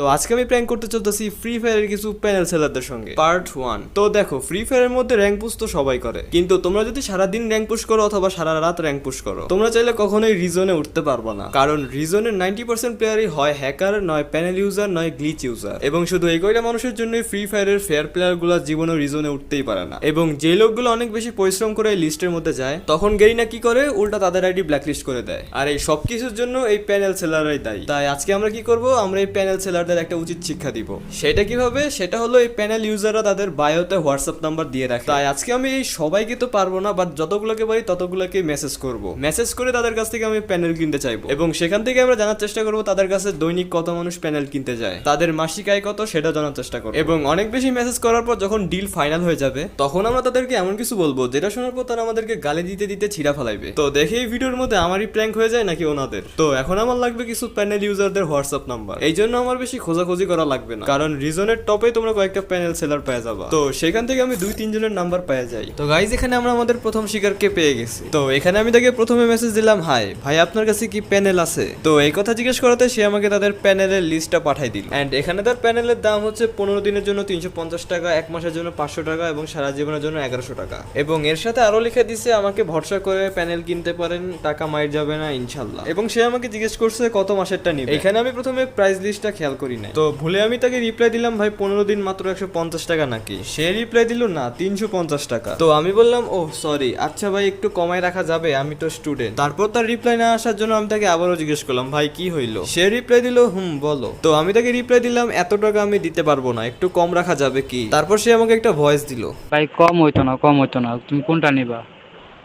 তো আজকে আমি প্র্যাঙ্ক করতে চলতেছি ফ্রি ফায়ারের কিছু প্যানেল সেলারদের সঙ্গে। পার্ট ওয়ান তো দেখো ফ্রি ফায়ারের মধ্যে র্যাঙ্ক পুশ তো সবাই করে। কিন্তু তোমরা যদি সারাদিন র্যাঙ্ক পুশ করো অথবা সারা রাত র্যাঙ্ক পুশ করো তোমরা চাইলে কখনোই রিজনে উঠতে পারব না। কারণ রিজনের নাইনটি পার্সেন্ট প্লেয়ারই হয় হ্যাকার নয় প্যানেল ইউজার নয় গ্লিচ ইউজার এবং শুধু এই কয়টা মানুষের জন্যই ফ্রি ফায়ারের ফেয়ার প্লেয়ারগুলো জীবনে রিজনে উঠতেই পারে না। এবং যে লোকগুলো অনেক বেশি পরিশ্রম করে লিস্টের মধ্যে যায় তখন গেরিনা কি করে? উল্টা তাদের আইডি ব্ল্যাকলিস্ট করে দেয়। আর এই সব কিছুর জন্য এই প্যানেল সেলাররাই দায়ী। তাই আজকে আমরা কি করব? আমরা এই প্যানেল সেলারদের একটা উচিত শিক্ষা দিব। সেটা কীভাবে? সেটা হলো এই প্যানেল ইউজাররা তাদের বায়োতে হোয়াটসঅ্যাপ নাম্বার দিয়ে রাখে। তাই আজকে আমি এই সবাইকে তো পারব না বাট যতগুলোকে পারি ততগুলোকে মেসেজ করব। মেসেজ করে তাদের কাছ থেকে আমি প্যানেল কিনতে চাইব। এবং সেখান থেকে আমরা জানার চেষ্টা করব তাদের কাছে দৈনিক কত মানুষ প্যানেল কিনতে যায়। তাদের মাসিক আয় কত সেটা জানার চেষ্টা করব। এবং অনেক বেশি মেসেজ করার পর যখন ডিল ফাইনাল হয়ে যাবে, তখন আমরা তাদেরকে এমন কিছু বলব, যেটা শোনার পর তারা আমাদেরকে গালি দিতে দিতে ছিড়া ফেলাইবে। তো দেখে এই ভিডিওর মধ্যে আমারই প্র্যাঙ্ক হয়ে যায় নাকি ওনাদের? তো এখন আমার লাগবে কিছু প্যানেল ইউজারদের হোয়াটসঅ্যাপ নাম্বার এই জন্য আমার বেশি খোঁজাখুঁজি করা লাগবে না। কারণ রিজনের টপে তোমরা কয়েকটা প্যানেল সেলার পেয়ে যাবা। তো সেখান থেকে আমি দুই তিনজনের নাম্বার পেয়ে যাই। তো গাইজ এখানে আমরা আমাদের প্রথম শিকারকে পেয়ে গেছি। তো এখানে আমি তাকে প্রথমে মেসেজ দিলাম হাই ভাই, আপনার কাছে কি প্যানেল আছে? তো এই কথা জিজ্ঞেস করাতে সে আমাকে তাদের প্যানেলের লিস্টটা পাঠাই দিল। এন্ড এখানে তার প্যানেলের দাম হচ্ছে পনেরো দিনের জন্য তিনশো পঞ্চাশ টাকা, এক মাসের জন্য পাঁচশো টাকা এবং সারা জীবনের জন্য এগারোশো টাকা। এবং এর সাথে আরও লিখে দিছে, আমাকে ভরসা করে প্যানেল কিনতে পারেন, টাকা মাইর যাবে না, ইনশাল্লাহ। এবং সে আমাকে জিজ্ঞেস করছে, কত মাসেরটা নিবে? এখানে আমি প্রথমে প্রাইস লিস্টটা খেয়াল করি না তো ভুলে আমি তাকে রিপ্লাই দিলাম, ভাই, পনেরো দিন মাত্র একশো পঞ্চাশ টাকা নাকি? সে রিপ্লাই দিল, না, তিনশো পঞ্চাশ টাকা। তো আমি বললাম ও সরি আচ্ছা ভাই, একটু কমায় রাখা যাবে, আমি তো স্টুডেন্ট তারপর তার রিপ্লাই না আসার জন্য আমি তাকে আবারও জিজ্ঞেস করলাম, ভাই, কি হইল? সে রিপ্লাই দিল, হুম, বলো। তো আমি তাকে রিপ্লাই দিলাম, এত টাকা আমি দিতে পারব না, একটু কম রাখা যাবে কি? তারপর সে আমাকে একটা ভয়েস দিল, ভাই, কম হইতো না, কম হইতো না, তুমি কোনটা নিবা?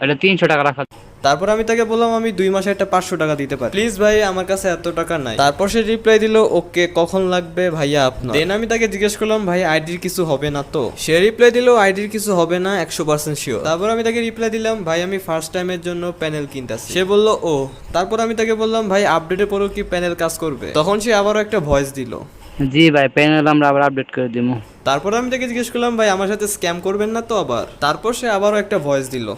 এটা তিনশো টাকা রাখা তারপর আমি তাকে বললাম আমি দুই মাসে একটা পাঁচশো টাকা দিতে পারি। প্লিজ ভাই আমার কাছে এত টাকা নাই। তারপর সে রিপ্লাই দিল ওকে কখন লাগবে ভাইয়া আপনার? দেন আমি তাকে জিজ্ঞেস করলাম ভাই আইডির কিছু হবে না তো? সে রিপ্লাই দিল আইডির কিছু হবে না একশো পার্সেন্ট শিওর তারপর আমি তাকে রিপ্লাই দিলাম ভাই আমি ফার্স্ট টাইমের জন্য প্যানেল কিনতেছি। সে বলল ও। তারপর আমি তাকে বললাম ভাই আপডেটের পরেও কি প্যানেল কাজ করবে? তখন সে আবারও একটা ভয়েস দিল। জি ভাই প্যানেল আমরা আবার আপডেট করে দিব তারপর আমি তাকে জিজ্ঞেস করলাম ভাই আমার সাথে স্ক্যাম করবেন না তো আবার? তারপর সে আবারও একটা ভয়েস দিল।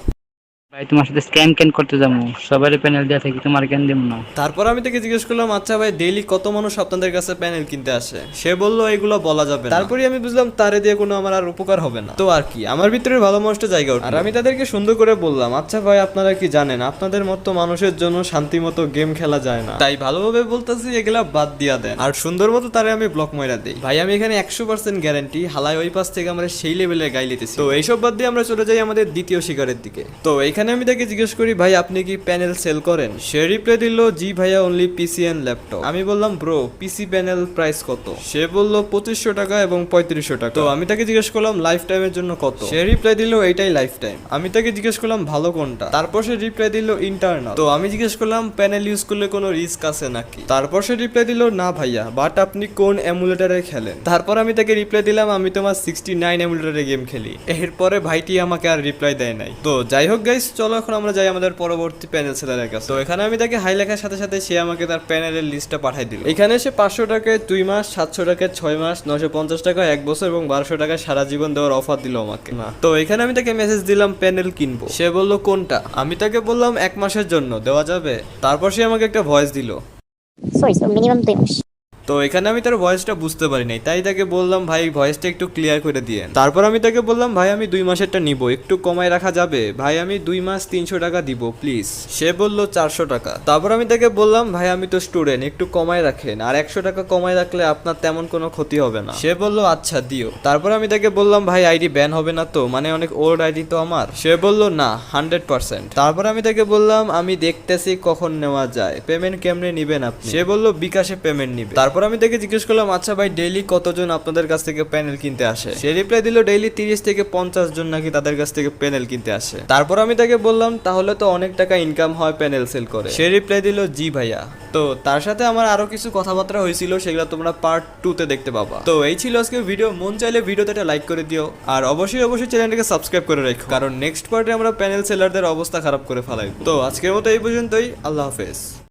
ভাই তোমার সাথে স্ক্যাম ক্যান করতে যাব? সবারই প্যানেল দেওয়া থাকি তোমার কেন দিব না? তারপর আমি তাকে জিজ্ঞেস করলাম আচ্ছা ভাই ডেইলি কত মানুষ আপনাদের কাছে প্যানেল কিনতে আসে? সে বলল এগুলো বলা যাবে তারপরে আমি বুঝলাম তারে দিয়ে কোনো আমার আর উপকার হবে না। তো আর কি আমার ভিতরে ভালো মানুষটা জায়গা আর আমি তাদেরকে সুন্দর করে বললাম আচ্ছা ভাই আপনারা কি জানেন আপনাদের মতো মানুষের জন্য শান্তি মতো গেম খেলা যায় না। তাই ভালোভাবে বলতেছি এগুলা বাদ দিয়া দেন। আর সুন্দর মতো তারে আমি ব্লক ময়রা দিই। ভাই আমি এখানে একশো পার্সেন্ট গ্যারান্টি হালাই ওই পাশ থেকে আমরা সেই লেভেলে গাই লিতেছি তো এইসব বাদ দিয়ে আমরা চলে যাই আমাদের দ্বিতীয় শিকারের দিকে। তো এইখানে আমি তাকে জিজ্ঞেস করি, ভাই, আপনি কি প্যানেল সেল করেন? সে রিপ্লাই দিল, জি ভাইয়া অনলি পিসি এন্ড ল্যাপটপ আমি বললাম, ব্রো পিসি প্যানেল প্রাইস কত? সে বলল, পঁচিশশো টাকা এবং পঁয়ত্রিশশো টাকা। তো আমি তাকে জিজ্ঞেস করলাম লাইফ টাইমের জন্য কত? সে রিপ্লাই দিল এটাই লাইফ টাইম আমি তাকে জিজ্ঞেস করলাম, ভালো কোনটা? তারপর সে রিপ্লাই দিল ইন্টারনাল তো আমি জিজ্ঞেস করলাম প্যানেল ইউজ করলে কোনো রিস্ক আছে নাকি? তারপর সে রিপ্লাই দিল, না ভাইয়া বাট আপনি কোন এমুলেটারে খেলেন? তারপর আমি তাকে রিপ্লাই দিলাম, আমি তোমার সিক্সটি নাইন এমুলেটারে গেম খেলি। এরপরে ভাইটি আমাকে আর রিপ্লাই দেয় নাই। তো যাই হোক গাইস চলো এখন আমরা যাই আমাদের পরবর্তী প্যানেল সেলারের কাছে। তো এখানে আমি তাকে হাই লেখার সাথে সাথে সে আমাকে তার প্যানেলের লিস্টটা পাঠাই দিল। এখানে সে পাঁচশো টাকায় দুই মাস সাতশো টাকায় ছয় মাস নশো পঞ্চাশ টাকা এক বছর এবং বারোশো টাকায় সারা জীবন দেওয়ার অফার দিল আমাকে। না। তো এখানে আমি তাকে মেসেজ দিলাম প্যানেল কিনবো। সে বলল কোনটা? আমি তাকে বললাম এক মাসের জন্য দেওয়া যাবে। তারপর সে আমাকে একটা ভয়েস দিল। Minimum দুই মাস। তো এখানে আমি তার ভয়েসটা বুঝতে পারি নাই তাই তাকে বললাম, ভাই ভয়েসটা একটু ক্লিয়ার করে দিয়ে তারপর আমি তাকে বললাম, ভাই, আমি দুই মাসেরটা নিব, একটু কমায় রাখা যাবে? ভাই, আমি দুই মাস তিনশো টাকা দিব প্লিজ সে বলল, চারশো টাকা। তারপর আমি তাকে বললাম, ভাই, আমি তো স্টুডেন্ট একটু কমায় রাখেন, আর একশো টাকা কমায় রাখলে আপনার তেমন কোনো ক্ষতি হবে না। সে বলল আচ্ছা দিও। তারপর আমি তাকে বললাম, ভাই আইডি ব্যান হবে না তো মানে অনেক ওল্ড আইডি তো আমার? সে বলল, না হান্ড্রেড পার্সেন্ট তারপর আমি তাকে বললাম, আমি দেখতেছি কখন নেওয়া যায় পেমেন্ট কেমনে নিবেন আপনি? সে বলল, বিকাশে পেমেন্ট নিবে। তারপর আমি তাকে জিজ্ঞেস করলাম আচ্ছা ভাই ডেইলি কতজন আপনাদের কাছ থেকে প্যানেল কিনতে আসে? সে রিপ্লাই দিল ডেইলি তিরিশ থেকে পঞ্চাশ জন নাকি তাদের কাছ থেকে প্যানেল কিনতে আসে। তারপর আমি তাকে বললাম, তাহলে তো অনেক টাকা ইনকাম হয় প্যানেল সেল করে। সে রিপ্লাই দিল, জি ভাইয়া। তো তার সাথে আমার আরও কিছু কথাবার্তা হয়েছিল, সেগুলো তোমরা পার্ট টু তে দেখতে পাবা। তো এই ছিল আজকে ভিডিও মন চাইলে ভিডিওতে একটা লাইক করে দিও। আর অবশ্যই অবশ্যই চ্যানেলটাকে সাবস্ক্রাইব করে রাখো। কারণ নেক্সট পার্টে আমরা প্যানেল সেলারদের অবস্থা খারাপ করে ফেলাই তো আজকের মতো এই পর্যন্তই। আল্লাহ হাফেজ।